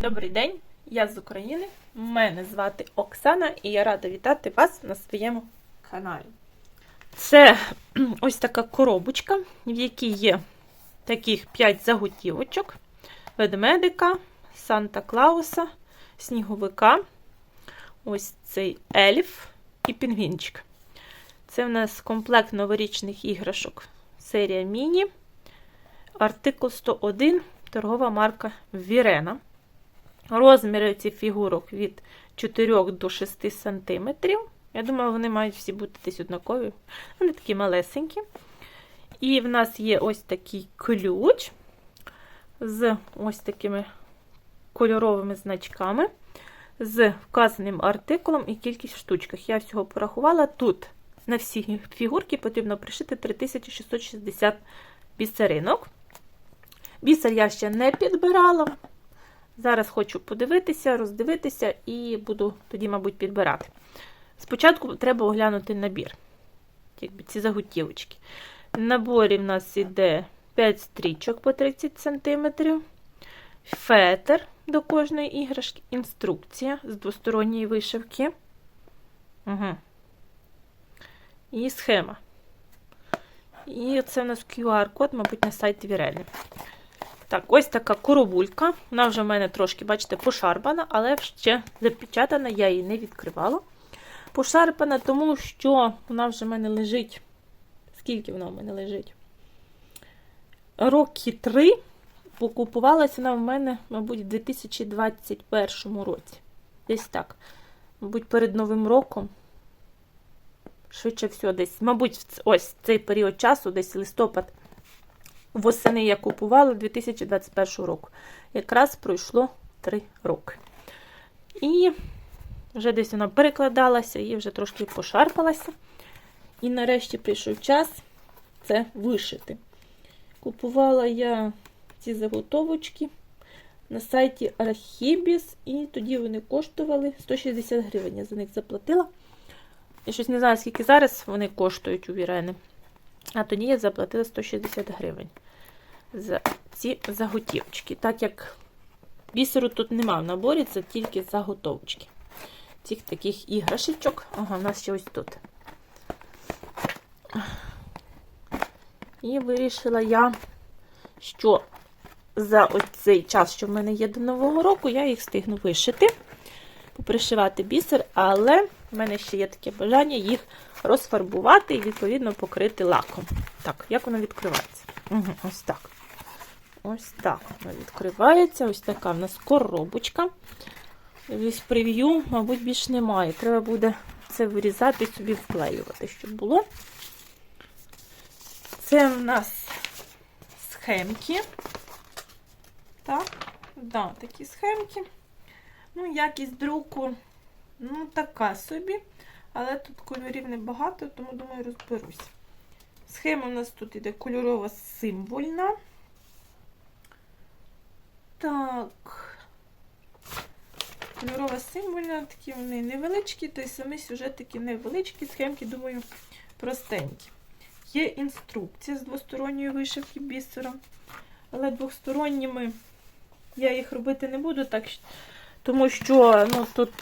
Добрий день, я з України. Мене звати Оксана і я рада вітати вас на своєму каналі. Це ось така коробочка, в якій є таких 5 заготівочок: ведмедика, Санта-Клауса, сніговика, ось цей ельф і пінгвінчик. Це в нас комплект новорічних іграшок серія Міні. Артикул 101, торгова марка Вірена. Розміри цих фігурок від 4 до 6 см. Я думаю, вони мають всі бути десь однакові. Вони такі малесенькі. І в нас є ось такий ключ з ось такими кольоровими значками, з вказаним артикулом і кількість штучках. Я всього порахувала. Тут на всі фігурки потрібно пришити 3660 бісеринок. Бісер я ще не підбирала. Зараз хочу подивитися, роздивитися і буду тоді, мабуть, підбирати. Спочатку треба оглянути набір. Ці заготівочки. В наборі в нас іде 5 стрічок по 30 см, фетр до кожної іграшки, інструкція з двосторонньої вишивки. Угу. І схема. І це у нас QR-код, мабуть, на сайт Вірелі. Так, ось така коробулька. Вона вже в мене трошки, бачите, пошарпана, але ще запечатана, я її не відкривала. Пошарпана, тому що вона вже в мене лежить. Скільки вона в мене лежить? Роки три. Покупувалася вона в мене, мабуть, в 2021 році. Десь так. Мабуть, перед Новим роком. Швидше всього, десь, мабуть, ось цей період часу, десь листопад. Восени я купувала 2021 року. Якраз пройшло 3 роки. І вже десь вона перекладалася і вже трошки пошарпалася. І нарешті прийшов час це вишити. Купувала я ці заготовочки на сайті Archibis, і тоді вони коштували 160 гривень. Я за них заплатила. Я щось не знаю, скільки зараз вони коштують у Вірени. А тоді я заплатила 160 гривень за ці заготівочки. Так як бісеру тут нема в наборі, це тільки заготовочки. Цих таких іграшечок. Ага, у нас ще ось тут. І вирішила я, що за ось цей час, що в мене є до Нового року, я їх встигну вишити, попришивати бісер, але в мене ще є таке бажання їх розфарбувати і, відповідно, покрити лаком. Так, як воно відкривається? Угу, Ось так. Ось так воно відкривається. Ось така в нас коробочка. Ось прев'ю, мабуть, більш немає. Треба буде це вирізати і собі вклеювати, щоб було. Це в нас схемки. Так, да, такі схемки. Ну, якість друку, ну, така собі. Але тут кольорів небагато, тому, думаю, розберусь. Схема у нас тут іде кольорова символьна. Так. Кольорова символьна, такі вони невеличкі, той самий сюжет такі невеличкі, схемки, думаю, простенькі. Є інструкція з двосторонньої вишивки бісером. Але двосторонніми я їх робити не буду, так, тому що ну, тут,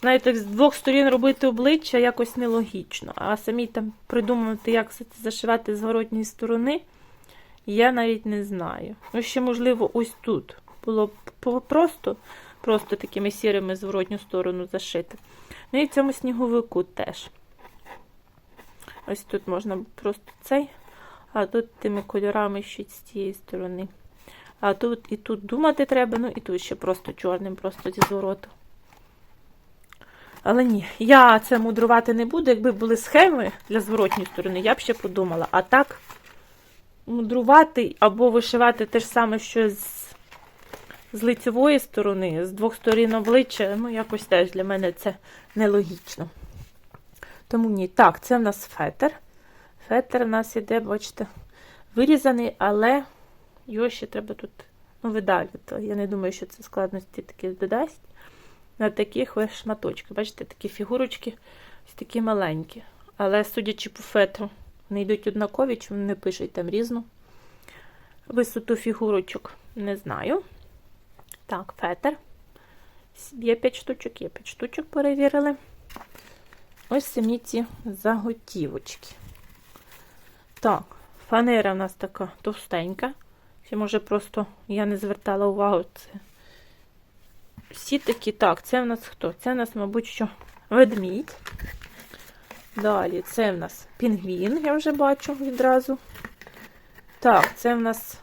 знаєте, з двох сторін робити обличчя якось нелогічно. А самі там придумати, як це зашивати з зворотньої сторони, я навіть не знаю. Ну, ще, можливо, ось тут було б просто, просто такими сірими зворотню сторону зашити. Ну і в цьому сніговику теж. Ось тут можна просто цей, а тут тими кольорами ще з цієї сторони. А тут і тут думати треба, ну і тут ще просто чорним, просто зі звороту. Але ні, я це мудрувати не буду. Якби були схеми для зворотньої сторони, я б ще подумала. А так, мудрувати або вишивати те ж саме, що з, з лицевої сторони, з двох сторін обличчя, ну, якось теж для мене це нелогічно. Тому ні. Так, це в нас фетр. Фетр у нас іде, бачите, вирізаний, але його ще треба тут ну, видалити. Я не думаю, що це складності такі додасть. На таких ось шматочках. Бачите, такі фігурочки, ось такі маленькі. Але, судячи по фетру, вони йдуть однакові, чи вони пишуть там різну висоту фігурочок. Не знаю. Так, фетр. Є 5 штучок, є 5 штучок перевірили. Ось самі ці заготівочки. Так, фанера у нас така товстенька. Чи може просто я не звертала увагу. Це всі такі, так, це в нас хто? Це в нас, мабуть, що ведмідь. Далі, це в нас пінгвін, я вже бачу відразу. Так, це в нас.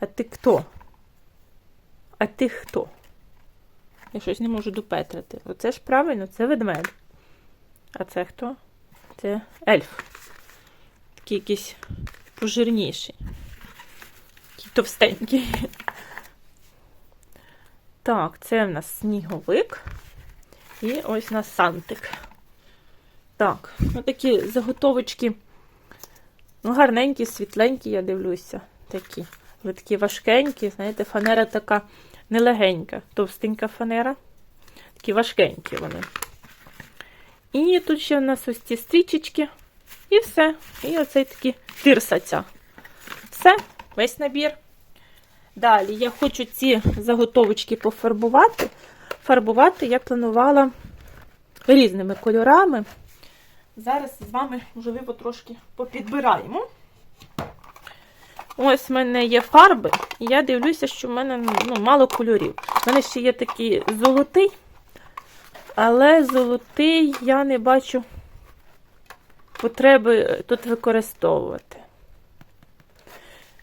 А ти хто? А ти хто? Я щось не можу допетрити. Оце ж правильно, це ведмедь. А це хто? Це ельф. Такий якийсь пожирніший. Такий товстенький. Так, це в нас сніговик. І ось у нас сантик. Так, ну такі заготовочки. Ну, гарненькі, світленькі, я дивлюся. Такі. Ви такі важкенькі, знаєте, фанера така нелегенька, товстенька фанера. Такі важкенькі вони. І тут ще в нас ось ці стрічечки. І все. І оцей такі тирсаця. Все, весь набір. Далі я хочу ці заготовочки пофарбувати. Фарбувати я планувала різними кольорами. Зараз з вами, можливо, трошки попідбираємо. Ось в мене є фарби, і я дивлюся, що в мене ну, мало кольорів. У мене ще є такий золотий, але золотий я не бачу потреби тут використовувати.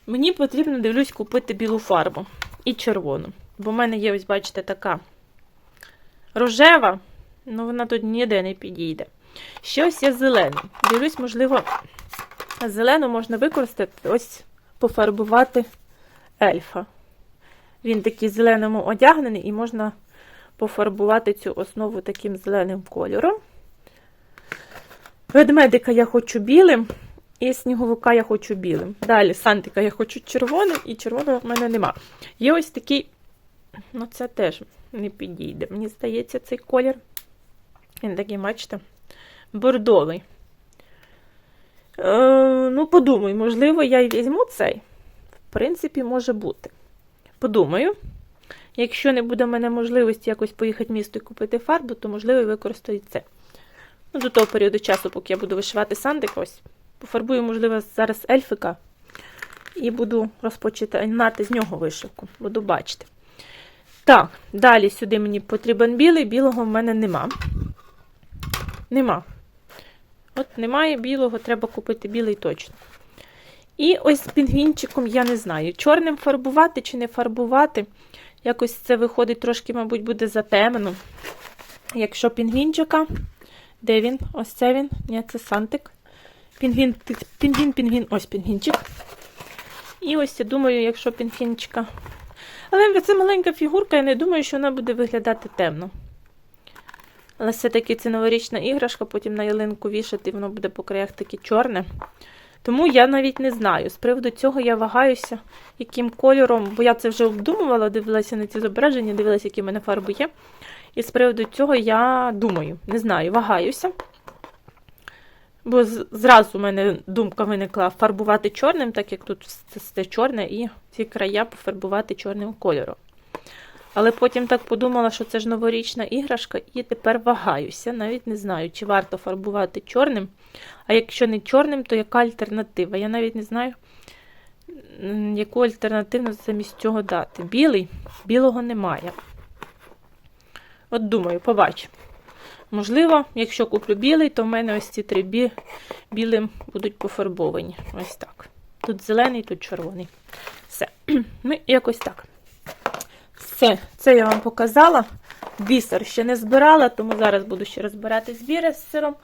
Мені потрібно, дивлюсь, купити білу фарбу і червону. Бо в мене є, ось, бачите, така рожева, ну вона тут ніде не підійде. Щось є зелене. Дивлюсь, можливо, зелену можна використати, ось пофарбувати ельфа. Він такий зеленому одягнений, і можна пофарбувати цю основу таким зеленим кольором. Ведмедика я хочу білим, і сніговика я хочу білим. Далі сантика я хочу червоним, і червоного в мене нема. Є ось такий, ну це теж не підійде. Мені здається, цей колір. Він такий, бачите, бордовий. Е, ну, подумаю, можливо, я й візьму цей. В принципі, може бути. Подумаю. Якщо не буде в мене можливості якось поїхати в місто і купити фарбу, то, можливо, використаю це. Ну, До того періоду часу, поки я буду вишивати сандик, ось. Пофарбую, можливо, зараз ельфика. І буду розпочинати з нього вишивку. Буду бачити. Так, далі сюди мені потрібен білий, білого в мене нема. Нема. От немає білого, треба купити білий точно. І ось з пінгвінчиком я не знаю, чорним фарбувати чи не фарбувати. Якось це виходить трошки, мабуть, буде затемно. Якщо пінгвінчика, де він? Ось це він. Ні, це сантик. Пінгвін, пінгвін, пінгвін, ось пінгвінчик. І ось я думаю, якщо пінгвінчика. Але це маленька фігурка, я не думаю, що вона буде виглядати темно. Але все-таки це новорічна іграшка, потім на ялинку вішати, воно буде по краях таке чорне. Тому я навіть не знаю. З приводу цього я вагаюся, яким кольором, бо я це вже обдумувала, дивилася на ці зображення, дивилася, які в мене фарби є. І з приводу цього я думаю, не знаю, вагаюся. Бо зразу у мене думка виникла фарбувати чорним, так як тут все чорне, і ці края пофарбувати чорним кольором. Але потім так подумала, що це ж новорічна іграшка, і тепер вагаюся. Навіть не знаю, чи варто фарбувати чорним. А якщо не чорним, то яка альтернатива? Я навіть не знаю, яку альтернативну замість цього дати. Білий, білого немає. От думаю, побачимо. Можливо, якщо куплю білий, то в мене ось ці три бі... білим будуть пофарбовані. Ось так. Тут зелений, тут червоний. Все. Ну, якось так. Все, це я вам показала. Бісер ще не збирала, тому зараз буду ще розбирати збіри з сиром.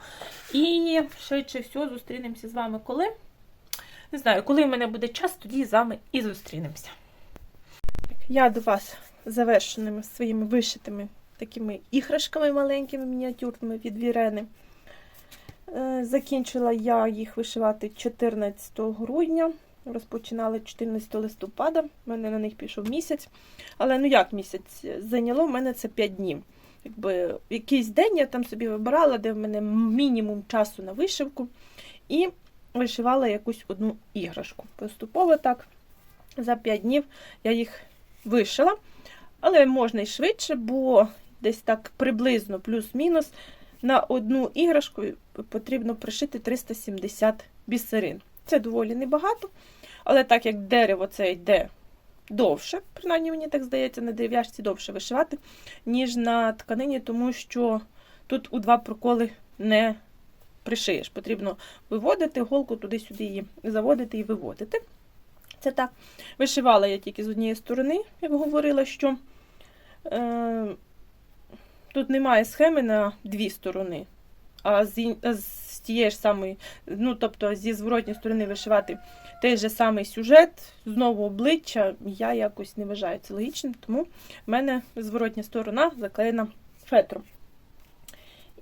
І швидше всього зустрінемося з вами коли. Не знаю, коли в мене буде час, тоді з вами і зустрінемося. Я до вас завершеними своїми вишитими такими іграшками маленькими, мініатюрними від Вірени. Е, Закінчила я їх вишивати 14 грудня. Розпочинали 14 листопада, У мене на них пішов місяць. Але ну як місяць? Зайняло в мене це 5 днів. Якби в якийсь день я там собі вибирала, де в мене мінімум часу на вишивку, і вишивала якусь одну іграшку. Поступово так, за 5 днів я їх вишила. Але можна і швидше, бо десь так приблизно плюс-мінус на одну іграшку потрібно пришити 370 бісерин. Це доволі небагато, але так як дерево це йде довше, принаймні мені так здається, на дерев'яшці довше вишивати, ніж на тканині, тому що тут у два проколи не пришиєш. Потрібно виводити голку туди-сюди її заводити і виводити. Це так. Вишивала я тільки з однієї сторони, як говорила, що е, тут немає схеми на дві сторони. А з, з тієї ж самої, ну тобто зі зворотньої сторони вишивати той же самий сюжет, знову обличчя, я якось не вважаю це логічним, тому в мене зворотня сторона заклеєна фетром.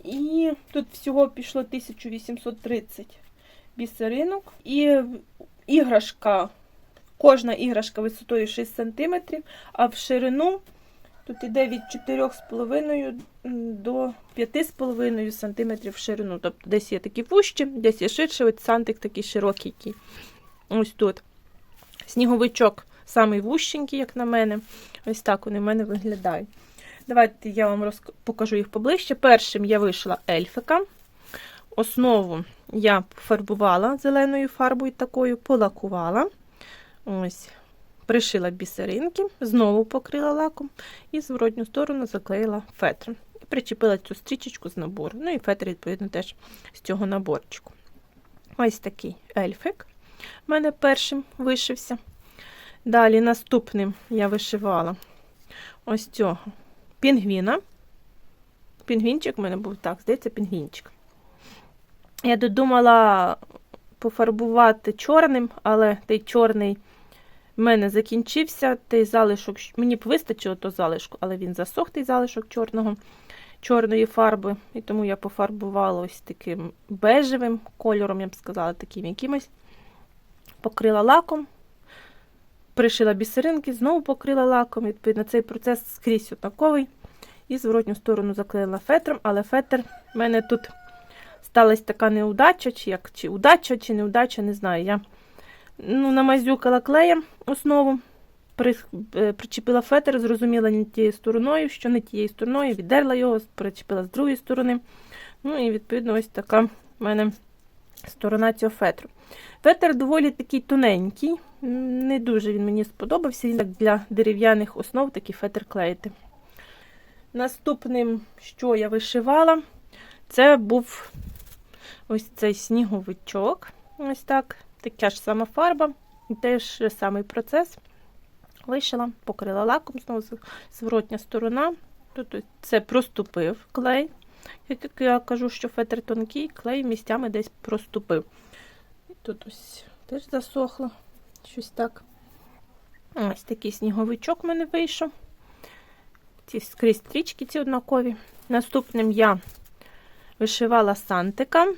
І тут всього пішло 1830 бісеринок. І іграшка, кожна іграшка висотою 6 см, а в ширину тут іде від 4,5 до 5,5 см в ширину. Тобто десь є такі вущі, десь є ширше, ось сантик такий широкий. Ось тут. Сніговичок самий вущенький, як на мене. Ось так вони в мене виглядають. Давайте я вам розк... покажу їх поближче. Першим я вийшла ельфика. Основу я фарбувала зеленою фарбою такою, полакувала. Ось, пришила бісеринки, знову покрила лаком і зворотню сторону заклеїла фетром. І причепила цю стрічечку з набору. Ну і фетр, відповідно, теж з цього наборчику. Ось такий ельфик. У мене першим вишився. Далі наступним я вишивала ось цього пінгвіна. Пінгвінчик в мене був так, здається, пінгвінчик. Я додумала пофарбувати чорним, але той чорний в мене закінчився. Той залишок, мені б вистачило то залишку, але він засох, той залишок чорного, чорної фарби. І тому я пофарбувала ось таким бежевим кольором, я б сказала, таким якимось. Покрила лаком, пришила бісеринки, знову покрила лаком. Відповідно, цей процес скрізь однаковий. І зворотню сторону заклеїла фетром, але фетр в мене тут сталася така неудача, чи як, чи удача, чи неудача, не знаю. Я ну, намазюкала клеєм основу, е, причепила фетр, зрозуміла не тією стороною, що не тією стороною, віддерла його, причепила з другої сторони. Ну і відповідно ось така в мене сторона цього фетру. Фетр доволі такий тоненький, не дуже він мені сподобався. Він так для дерев'яних основ такий фетр клеїти. Наступним, що я вишивала, це був ось цей сніговичок. Ось так. Така ж сама фарба, теж самий процес. Вишила, покрила лаком, знову зворотня сторона. Тут це проступив клей. Як я кажу, що фетр тонкий, клей місцями десь проступив. Тут ось теж засохло щось так. Ось такий сніговичок в мене вийшов. Ці скрізь стрічки ці однакові. Наступним я вишивала сантика.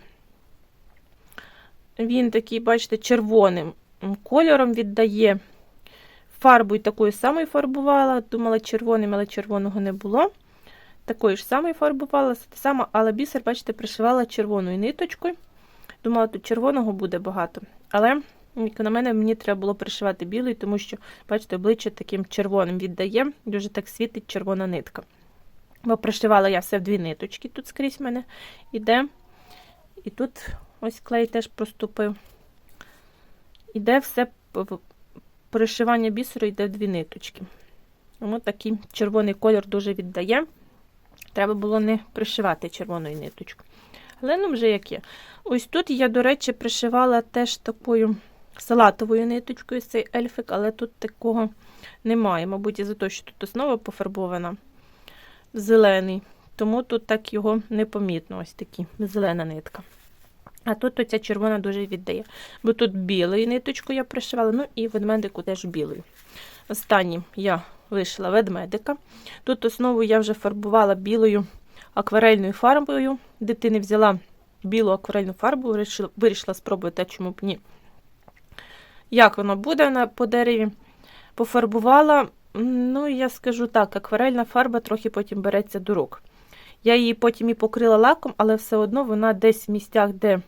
Він такий, бачите, червоним кольором віддає. Фарбою такою самою фарбувала. Думала, червоним, але червоного не було. Такою ж самою фарбувала, сама, але бісер, бачите, пришивала червоною ниточкою. Думала, тут червоного буде багато. Але, як на мене, мені треба було пришивати білий, тому що, бачите, обличчя таким червоним віддає, дуже так світить червона нитка. Бо пришивала я все в дві ниточки, тут скрізь мене іде. І тут ось клей теж проступив. Іде все пришивання бісеру йде в дві ниточки. Тому такий червоний кольор дуже віддає. Треба було не пришивати червоною ниточкою. Але ну вже як є. Ось тут я, до речі, пришивала теж такою салатовою ниточкою цей ельфик, але тут такого немає. Мабуть, із-за того, що тут основа пофарбована зелений. Тому тут так його непомітно, ось такі зелена нитка. А тут оця червона дуже віддає. Бо тут білою ниточкою я пришивала, ну і ведмедику теж білою. Останнім я вишила ведмедика. Тут основу я вже фарбувала білою акварельною фарбою. Дитини взяла білу акварельну фарбу, вирішила, вирішила спробувати, чому б ні. Як воно буде на, по дереві. Пофарбувала, ну, я скажу так, акварельна фарба трохи потім береться до рук. Я її потім і покрила лаком, але все одно вона десь в місцях, де,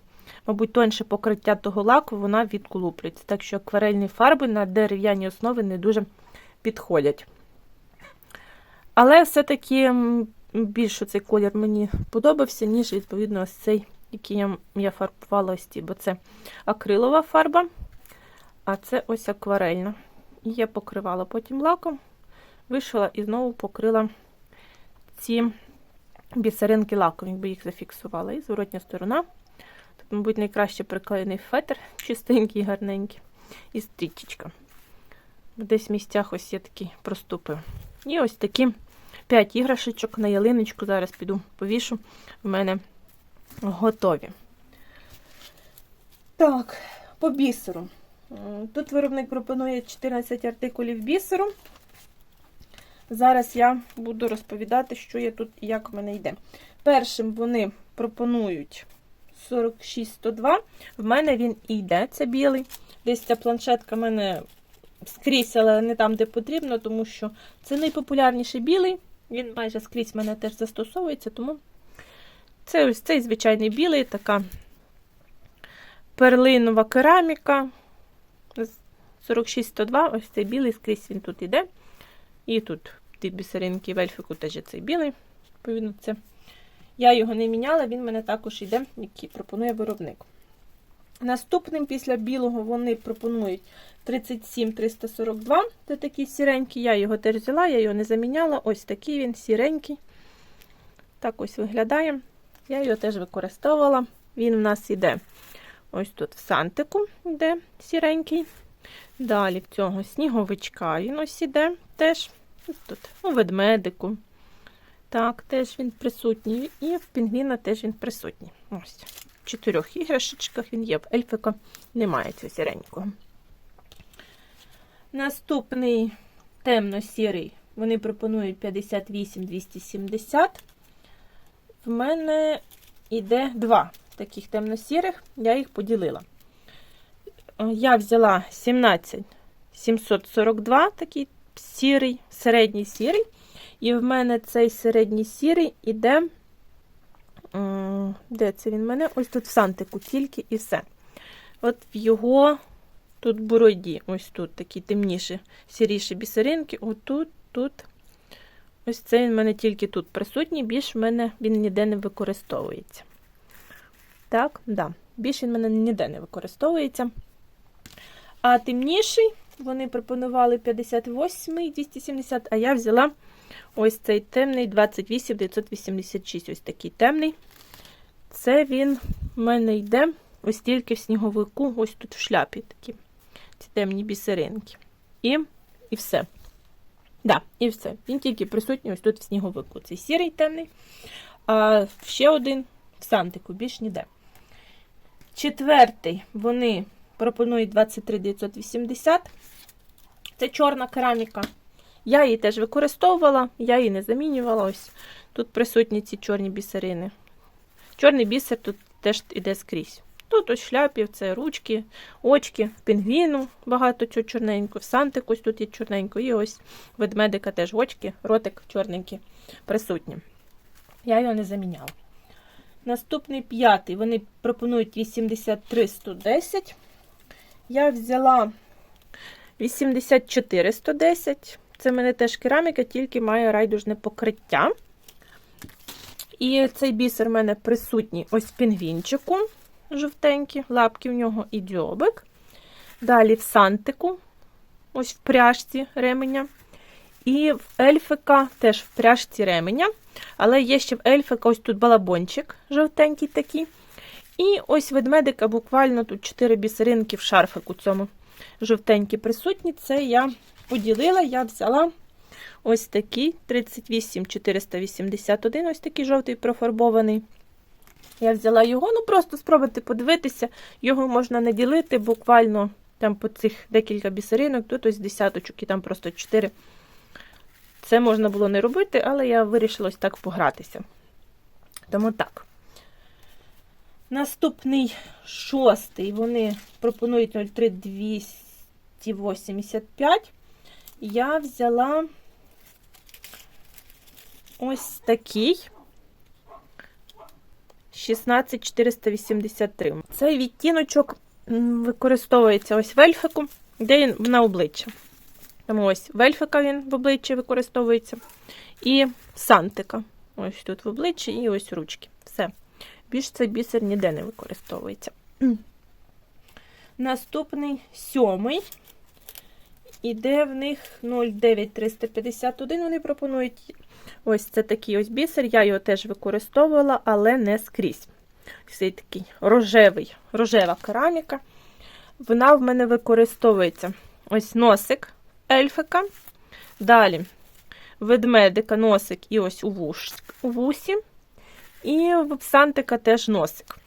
мабуть, тонше покриття того лаку, вона відколуплюється. Так що акварельні фарби на дерев'яній основі не дуже підходять. Але все-таки більше цей колір мені подобався, ніж, відповідно, ось цей, який я, фарбувала ось ці, бо це акрилова фарба, а це ось акварельна. І я покривала потім лаком, вишила і знову покрила ці бісеринки лаком, якби їх зафіксувала. І зворотня сторона. Мабуть, найкраще приклеєний фетр, чистенький, гарненький, і стрічечка. Десь в місцях ось є такі проступи. І ось такі 5 іграшечок на ялиночку. Зараз піду повішу. В мене готові. Так, по бісеру. Тут виробник пропонує 14 артикулів бісеру. Зараз я буду розповідати, що я тут і як в мене йде. Першим вони пропонують 46-102. В мене він і йде, це білий. Десь ця планшетка в мене скрізь, але не там, де потрібно, тому що це найпопулярніший білий. Він майже скрізь в мене теж застосовується, тому це ось цей звичайний білий, така перлинова кераміка. 46-102, ось цей білий, скрізь він тут іде. І тут ті бісеринки в ельфіку теж цей білий. Відповідно, це. Я його не міняла, він мене також йде, який пропонує виробник. Наступним після білого вони пропонують 37342. Це такий сіренький. Я його теж взяла, я його не заміняла. Ось такий він сіренький. Так ось виглядає. Я його теж використовувала. Він в нас іде ось тут в сантику, йде сіренький. Далі в цього сніговичка він ось іде теж. Ось тут у ведмедику. Так, теж він присутній. І в пінгвіна теж він присутній. Ось. В чотирьох іграшечках він є. В ельфика немає цього сіренького. Наступний темно-сірий. Вони пропонують 58-270. В мене йде два таких темно-сірих, я їх поділила. Я взяла 17 742, такий сірий, середній сірий. І в мене цей середній сірий іде. Де це він в мене? Ось тут в сантику тільки і все. От в його тут бороді, ось тут такі темніші, сіріші бісеринки. Отут, тут. Ось це він в мене тільки тут присутній, більш в мене він ніде не використовується. Так, да. Більше він в мене ніде не використовується. А темніший вони пропонували 58 270, а я взяла ось цей темний 28 986. Ось такий темний. Це він в мене йде ось тільки в сніговику, ось тут в шляпі такі ці темні бісеринки. І і все. Да, і все. Він тільки присутній ось тут в сніговику. Цей сірий темний, а ще один в сантику, більш ніде. Четвертий вони пропонують 23 980. Це чорна кераміка. Я її теж використовувала, я її не замінювала. Ось тут присутні ці чорні бісерини. Чорний бісер тут теж йде скрізь. Тут ось шляпів, це ручки, очки, пінгвіну багато чого чорненько, в сантик ось тут є чорненько, і ось ведмедика теж очки, ротик чорненький присутні. Я його не заміняла. Наступний п'ятий. Вони пропонують 83 110. Я взяла 84 110. Це в мене теж кераміка, тільки має райдужне покриття. І цей бісер в мене присутній ось пінгвінчику жовтенькі, лапки в нього і дзьобик. Далі в сантику, ось в пряжці ременя. І в ельфика теж в пряжці ременя. Але є ще в ельфика ось тут балабончик жовтенький такий. І ось ведмедика буквально тут 4 бісеринки в шарфику цьому жовтенькі присутні. Це я поділила, я взяла ось такий 38 481, ось такий жовтий профарбований. Я взяла його, ну просто спробуйте подивитися, його можна не ділити, буквально там по цих декілька бісеринок, тут ось десяточок і там просто 4. Це можна було не робити, але я вирішила ось так погратися. Тому так. Наступний шостий, вони пропонують 03285. Я взяла ось такий 16483. Цей відтіночок використовується ось в ельфику, де він на обличчя. Тому ось вельфика він в обличчі використовується. І сантика. Ось тут в обличчі і ось ручки. Все. Більш цей бісер ніде не використовується. Наступний сьомий. Іде в них 09351. Вони пропонують. Ось це такий ось бісер. Я його теж використовувала, але не скрізь. Цей такий рожевий, рожева кераміка. Вона в мене використовується ось носик ельфика. Далі ведмедика носик і ось у, вуш, у вусі. І в Сантика теж носик.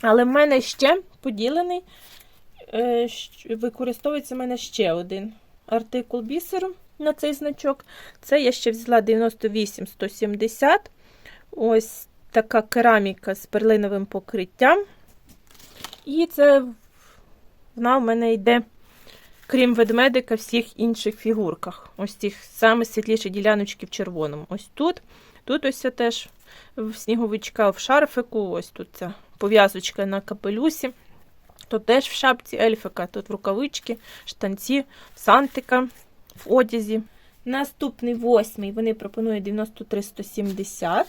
Але в мене ще поділений, використовується в мене ще один артикул бісеру на цей значок. Це я ще взяла 98-170. Ось така кераміка з перлиновим покриттям. І це вона в мене йде, крім ведмедика, всіх інших фігурках. Ось цих саме світліші діляночки в червоному. Ось тут. Тут ось це теж в сніговичка в шарфику, ось тут ця пов'язочка на капелюсі. Тут теж в шапці ельфика, тут в рукавички, штанці, сантика в одязі. Наступний восьмий вони пропонують 93-170.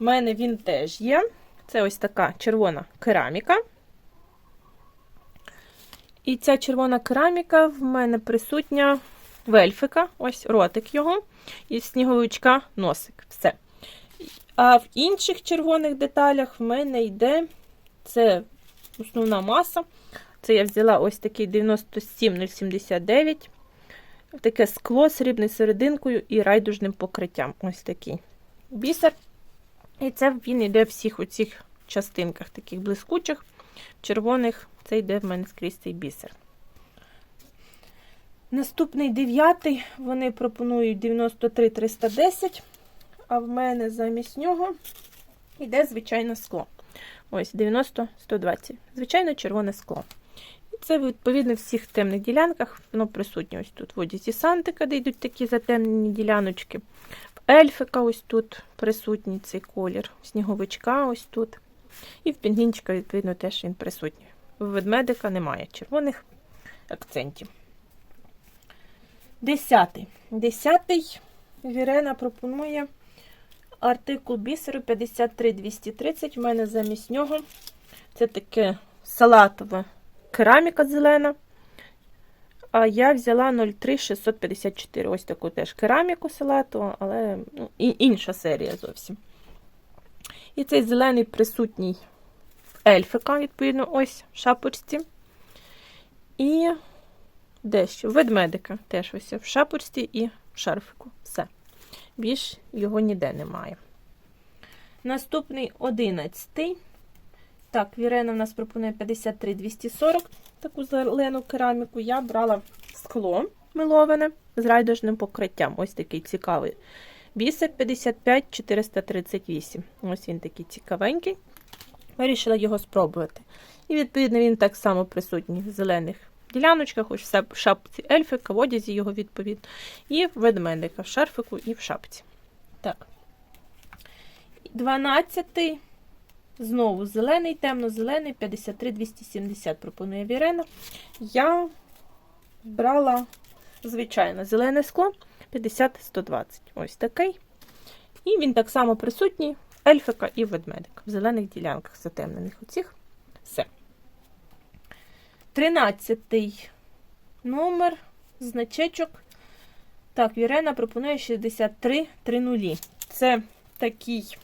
У мене він теж є. Це ось така червона кераміка. І ця червона кераміка в мене присутня в ельфика, ось ротик його, і сніговичка носик. Все. А в інших червоних деталях в мене йде це основна маса. Це я взяла ось такий 97079. Таке скло з срібною серединкою і райдужним покриттям. Ось такий бісер. І це він йде в всіх оцих частинках, таких блискучих, червоних. Це йде в мене скрізь цей бісер. Наступний дев'ятий, вони пропонують 93-310, а в мене замість нього йде звичайне скло. Ось 90-120. Звичайно, червоне скло. І це, відповідно, в всіх темних ділянках. Воно присутнє ось тут в одязі Сантика, де йдуть такі затемнені діляночки. В ельфика ось тут присутній цей колір, сніговичка ось тут. І в пінгвінчика, відповідно, теж він присутній. В ведмедика немає червоних акцентів. Десятий. Десятий Вірена пропонує артикул бісеру 53230. У мене замість нього це таке салатова кераміка зелена. А я взяла 03654. Ось таку теж кераміку салатову, але ну, інша серія зовсім. І цей зелений присутній ельфика, відповідно, ось в шапочці. І дещо ведмедика теж ось в шапочці і в шарфику. Все. Більш його ніде немає. Наступний 11. Так, Вірена в нас пропонує 53-240 таку зелену кераміку. Я брала скло миловане з райдужним покриттям. Ось такий цікавий. Бісер 55-438. Ось він такий цікавенький. Вирішила його спробувати. І, відповідно, він так само присутній в зелених діляночках, ось в шапці ельфика, в одязі його відповідно. І в ведмедика, в шарфику і в шапці. Так. 12-й. Знову зелений, темно-зелений, 53-270 пропонує Вірена. Я брала, звичайно, зелене скло 50-120. Ось такий. І він так само присутній ельфика і ведмедика в зелених ділянках затемнених оцих. Все. 13 номер, значечок. Так, Вірена пропонує 63-30. Це такий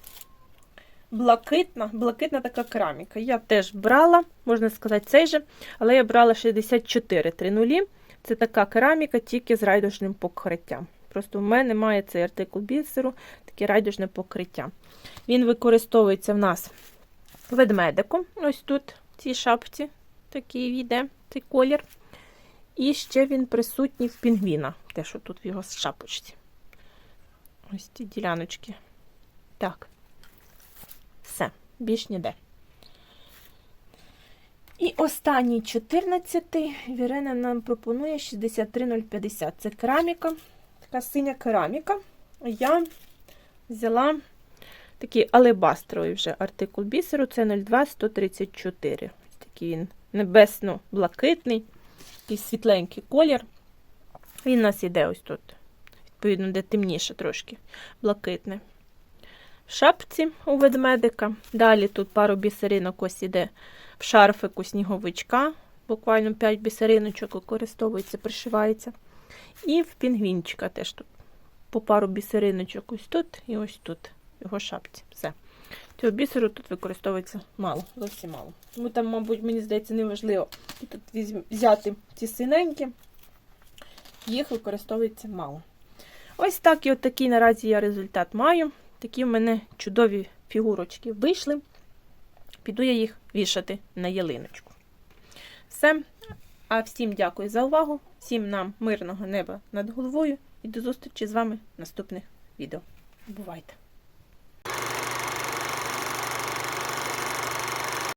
блакитна, блакитна така кераміка. Я теж брала, можна сказати, цей же, але я брала 64-30. Це така кераміка, тільки з райдужним покриттям. Просто в мене має цей артикул бісеру, таке райдужне покриття. Він використовується в нас ведмедику. Ось тут, в цій шапці, такий йде цей колір. І ще він присутній в пінгвіна, те, що тут в його шапочці. Ось ці діляночки. Так. Все, більш ніде. І останній 14-й Вірена нам пропонує 63050. Це кераміка, така синя кераміка. Я взяла такий алебастровий вже артикул бісеру, це 02134. Ось такий він небесно-блакитний, такий світленький колір. Він у нас іде ось тут. Відповідно, де темніше трошки, блакитне. В шапці у ведмедика. Далі тут пару бісеринок ось іде в шарфику сніговичка. Буквально 5 бісериночок використовується, пришивається. І в пінгвінчика теж тут по пару бісериночок ось тут і ось тут, його шапці. Все. Цього бісеру тут використовується мало, зовсім мало. Тому там, мабуть, мені здається, неважливо тут взяти ці синенькі, їх використовується мало. Ось так і от такий наразі я результат маю. Такі в мене чудові фігурочки вийшли. Піду я їх вішати на ялиночку. Все. А всім дякую за увагу. Всім нам мирного неба над головою і до зустрічі з вами в наступних відео. Бувайте!